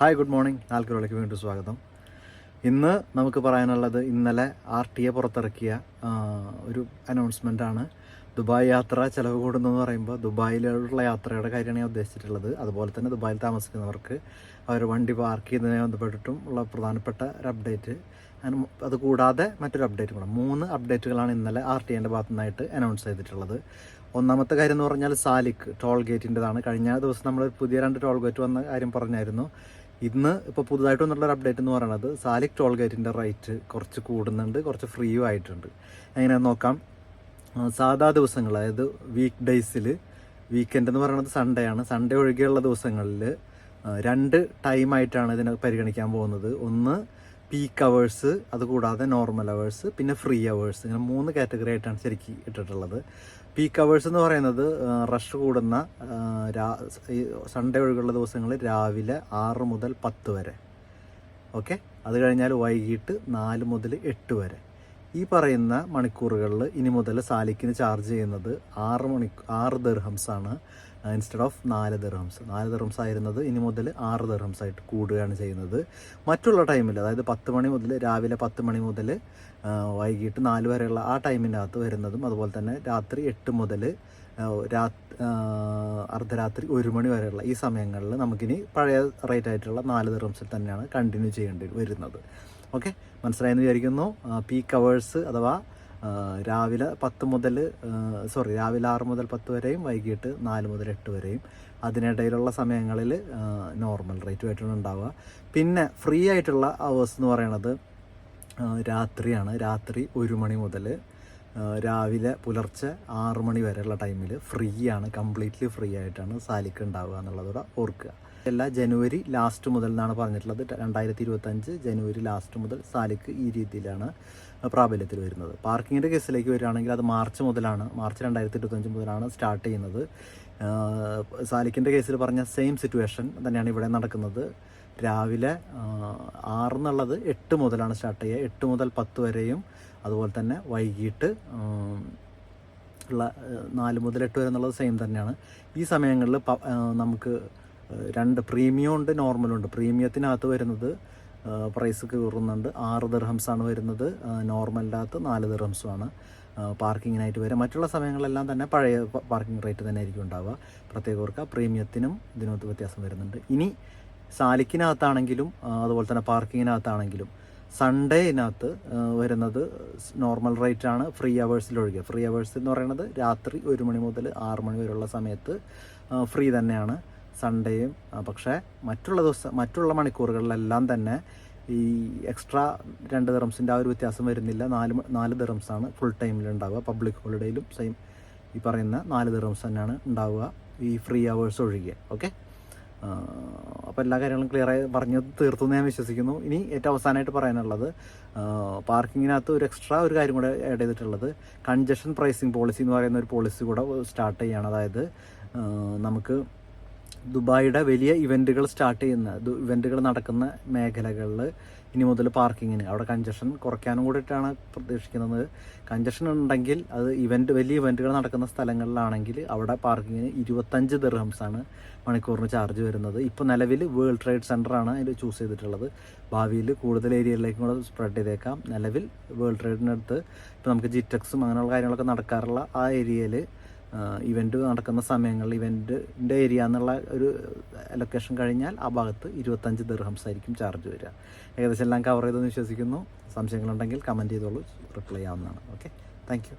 Hi good morning നാൽക്കുറവിലേക്ക് വീണ്ടും സ്വാഗതം. ഇന്ന് നമുക്ക് പറയാനുള്ളത് ഇന്നലെ ആർ ടി എ പുറത്തിറക്കിയ ഒരു ആണ്. ദുബായ് യാത്ര ചിലവ് കൂടുന്നതെന്ന് പറയുമ്പോൾ ദുബായിലുള്ള യാത്രയുടെ കാര്യമാണ് ഞാൻ ഉദ്ദേശിച്ചിട്ടുള്ളത്. അതുപോലെ തന്നെ ദുബായിൽ താമസിക്കുന്നവർക്ക് അവർ വണ്ടി പാർക്ക് ചെയ്യുന്നതിനെ ബന്ധപ്പെട്ടിട്ടും ഉള്ള പ്രധാനപ്പെട്ട ഒരു അപ്ഡേറ്റ് അത് കൂടാതെ മറ്റൊരു അപ്ഡേറ്റ് കൂടെ. മൂന്ന് അപ്ഡേറ്റുകളാണ് ഇന്നലെ ആർ ടി എന്റെ ഭാഗത്തു നിന്നായിട്ട് അനൗൺസ് ചെയ്തിട്ടുള്ളത്. ഒന്നാമത്തെ കാര്യം എന്ന് പറഞ്ഞാൽ സാലിക് ടോൾ ഗേറ്റിന്റെതാണ് കഴിഞ്ഞ ദിവസം നമ്മൾ പുതിയ രണ്ട് ടോൾ ഗേറ്റ് വന്ന കാര്യം പറഞ്ഞായിരുന്നു. ഇന്ന് ഇപ്പോൾ പുതുതായിട്ട് വന്നിട്ടുള്ള ഒരു അപ്ഡേറ്റ് എന്ന് പറയുന്നത് സാലിക് ടോൾ ഗേറ്റിന്റെ റേറ്റ് കുറച്ച് കൂടുന്നുണ്ട് കുറച്ച് ഫ്രീയും ആയിട്ടുണ്ട്. എങ്ങനെയാണെന്ന് നോക്കാം? സാധാ ദിവസങ്ങൾ അതായത് വീക്ക് ഡേയ്സിൽ വീക്കെൻഡ് എന്ന് പറയുന്നത് സൺഡേ ആണ്. സൺഡേ ഒഴികെയുള്ള ദിവസങ്ങളിൽ രണ്ട് ടൈമായിട്ടാണ് ഇതിനെ പരിഗണിക്കാൻ പോകുന്നത്. ഒന്ന് പീക്ക് അവേഴ്സ് അതുകൂടാതെ നോർമൽ അവേഴ്സ് പിന്നെ ഫ്രീ അവേഴ്സ് ഇങ്ങനെ മൂന്ന് കാറ്റഗറി ആയിട്ടാണ് ശരിക്കും ഇട്ടിട്ടുള്ളത്. പീക്ക് അവേഴ്സ് എന്ന് പറയുന്നത് റഷ് കൂടുന്ന സൺഡേ ഒഴികെയുള്ള ദിവസങ്ങളിൽ രാവിലെ ആറ് മുതൽ പത്ത് വരെ. ഓക്കെ അത് കഴിഞ്ഞാൽ വൈകിട്ട് നാല് മുതൽ എട്ട് വരെ. ഈ പറയുന്ന മണിക്കൂറുകളിൽ ഇനി മുതൽ സാലിക്കിന് ചാർജ് ചെയ്യുന്നത് ആറ് മണി ആറ് ദർഹംസ് ആണ് ഇൻസ്റ്റെഡ് ഓഫ് നാല് ദർഹംസ്. നാല് ദർഹംസ് ആയിരുന്നത് ഇനി മുതൽ ആറ് ദർഹംസ് ആയിട്ട് കൂടുകയാണ് ചെയ്യുന്നത്. മറ്റുള്ള ടൈമിൽ അതായത് പത്ത് മണി മുതൽ രാവിലെ പത്ത് മണി മുതൽ വൈകിട്ട് നാല് വരെയുള്ള ആ ടൈമിനകത്ത് വരുന്നതും അതുപോലെ തന്നെ രാത്രി എട്ട് മുതൽ രാ അർദ്ധരാത്രി ഒരു മണി വരെയുള്ള ഈ സമയങ്ങളിൽ നമുക്കിനി പഴയ റേറ്റ് ആയിട്ടുള്ള നാല് ദർഹംസിൽ തന്നെയാണ് കണ്ടിന്യൂ ചെയ്യേണ്ടി വരുന്നത്. ഓക്കെ മനസ്സിലായെന്ന് വിചാരിക്കുന്നു. പീക്ക് അവേഴ്സ് അഥവാ രാവിലെ പത്ത് മുതൽ സോറി രാവിലെ ആറ് മുതൽ പത്ത് വരെയും വൈകിട്ട് നാല് മുതൽ എട്ട് വരെയും അതിനിടയിലുള്ള സമയങ്ങളിൽ നോർമൽ റേറ്റ് ആയിട്ടാണ് ഉണ്ടാവുക. പിന്നെ ഫ്രീ ആയിട്ടുള്ള അവേഴ്സ് എന്ന് പറയണത് രാത്രിയാണ്. രാത്രി ഒരു മണി മുതൽ രാവിലെ പുലർച്ചെ ആറ് മണി വരെയുള്ള ടൈമിൽ ഫ്രീ ആണ്. കംപ്ലീറ്റ്ലി ഫ്രീ ആയിട്ടാണ് സാലിക്ക് ഉണ്ടാവുക എന്നുള്ളതൂടെ ഓർക്കുക. എല്ലാ ജനുവരി ലാസ്റ്റ് മുതൽ എന്നാണ് പറഞ്ഞിട്ടുള്ളത്. രണ്ടായിരത്തി ഇരുപത്തഞ്ച് ജനുവരി ലാസ്റ്റ് മുതൽ സാലിക്ക് ഈ രീതിയിലാണ് പ്രാബല്യത്തിൽ വരുന്നത്. പാർക്കിങ്ങിന്റെ കേസിലേക്ക് വരികയാണെങ്കിൽ അത് മാർച്ച് മുതലാണ് മാർച്ച് രണ്ടായിരത്തി ഇരുപത്തഞ്ച് മുതലാണ് സ്റ്റാർട്ട് ചെയ്യുന്നത്. സാലിക്കിന്റെ കേസിൽ പറഞ്ഞ സെയിം സിറ്റുവേഷൻ തന്നെയാണ് ഇവിടെ നടക്കുന്നത്. രാവിലെ ആറെന്നുള്ളത് എട്ട് മുതലാണ് സ്റ്റാർട്ട് ചെയ്യുക. എട്ട് മുതൽ പത്ത് വരെയും അതുപോലെ തന്നെ വൈകിട്ട് ഉള്ള നാല് മുതൽ എട്ട് വരെ എന്നുള്ളത് സെയിം തന്നെയാണ്. ഈ സമയങ്ങളിൽ നമുക്ക് രണ്ട് പ്രീമിയം ഉണ്ട് നോർമലും ഉണ്ട്. പ്രീമിയത്തിനകത്ത് വരുന്നത് പ്രൈസ് കയറുന്നുണ്ട് ആറ് ദിർഹംസാണ് വരുന്നത്. നോർമലിന്റെ അകത്ത് നാല് ദിർഹംസുമാണ്. പാർക്കിങ്ങിനായിട്ട് വരിക മറ്റുള്ള സമയങ്ങളിലെല്ലാം തന്നെ പഴയ പാർക്കിംഗ് റേറ്റ് തന്നെ ആയിരിക്കും ഉണ്ടാവുക. പ്രത്യേക ഓർക്കുക പ്രീമിയത്തിനും ഇതിനകത്ത് വ്യത്യാസം വരുന്നുണ്ട്. ഇനി സാലിക്കിനകത്താണെങ്കിലും അതുപോലെ തന്നെ പാർക്കിങ്ങിനകത്താണെങ്കിലും സൺഡേനകത്ത് വരുന്നത് നോർമൽ റേറ്റ് ആണ് ഫ്രീ അവേഴ്സിലൊഴികെ ഫ്രീ അവേഴ്സ് എന്ന് പറയുന്നത് രാത്രി ഒരു മണി മുതൽ ആറ് മണി വരെയുള്ള സമയത്ത് ഫ്രീ തന്നെയാണ്. സൺഡേയും പക്ഷേ മറ്റുള്ള ദിവസം മറ്റുള്ള മണിക്കൂറുകളിലെല്ലാം തന്നെ ഈ എക്സ്ട്രാ രണ്ട് ദിറംസിന്റെ ആ ഒരു വ്യത്യാസം വരുന്നില്ല. നാല് നാല് ദിറംസാണ് ഫുൾ ടൈമിൽ ഉണ്ടാവുക. പബ്ലിക് ഹോളിഡേയിലും സെയിം ഈ പറയുന്ന നാല് ദിറംസ് തന്നെയാണ് ഉണ്ടാവുക ഈ ഫ്രീ അവേഴ്സ് ഒഴികെ. ഓക്കെ അപ്പോൾ എല്ലാ കാര്യങ്ങളും ക്ലിയറായി പറഞ്ഞു തീർത്തു ഞാൻ വിശ്വസിക്കുന്നു. ഇനി ഏറ്റവും അവസാനമായിട്ട് പറയാനുള്ളത് പാർക്കിങ്ങിനകത്ത് ഒരു എക്സ്ട്രാ ഒരു കാര്യം കൂടെ ആഡ് ചെയ്തിട്ടുള്ളത്. കൺജഷൻ പ്രൈസിങ് പോളിസി എന്ന് പറയുന്ന ഒരു പോളിസി കൂടെ സ്റ്റാർട്ട് ചെയ്യാണ്. അതായത് നമുക്ക് ദുബായിയുടെ വലിയ ഇവന്റുകൾ സ്റ്റാർട്ട് ചെയ്യുന്ന ഇവന്റുകൾ നടക്കുന്ന മേഖലകളിൽ ഇനി മുതൽ പാർക്കിങ്ങിന് അവിടെ കഞ്ചഷൻ കുറയ്ക്കാനും കൂടിയിട്ടാണ് പ്രതീക്ഷിക്കുന്നത്. കഞ്ചഷൻ ഉണ്ടെങ്കിൽ അത് ഇവന്റ് വലിയ ഇവന്റുകൾ നടക്കുന്ന സ്ഥലങ്ങളിലാണെങ്കിൽ അവിടെ പാർക്കിങ്ങിന് ഇരുപത്തഞ്ച് ദർഹംസാണ് മണിക്കൂറിന് ചാർജ് വരുന്നത്. ഇപ്പോൾ നിലവിൽ വേൾഡ് ട്രേഡ് സെന്ററാണ് അതിൽ ചൂസ് ചെയ്തിട്ടുള്ളത്. ഭാവിയിൽ കൂടുതൽ ഏരിയയിലേക്കും കൂടെ സ്പ്രെഡ് ചെയ്തേക്കാം. നിലവിൽ വേൾഡ് ട്രേഡിനടുത്ത് ഇപ്പോൾ നമുക്ക് ജിറ്റക്സും അങ്ങനെയുള്ള കാര്യങ്ങളൊക്കെ നടക്കാറുള്ള ആ ഏരിയയിൽ ഇവന്റ് നടക്കുന്ന സമയങ്ങളിൽ ഇവന്റിന്റെ ഏരിയ എന്നുള്ള ഒരു ലൊക്കേഷൻ കഴിഞ്ഞാൽ ആ ഭാഗത്ത് ഇരുപത്തഞ്ച് ദിർഹംസ് ആയിരിക്കും ചാർജ് വരിക. ഏകദേശം എല്ലാം കവർ ചെയ്തെന്ന് വിശ്വസിക്കുന്നു. സംശയങ്ങളുണ്ടെങ്കിൽ കമന്റ് ചെയ്തോളൂ. റിപ്ലൈ ആവുന്നതാണ്. Okay thank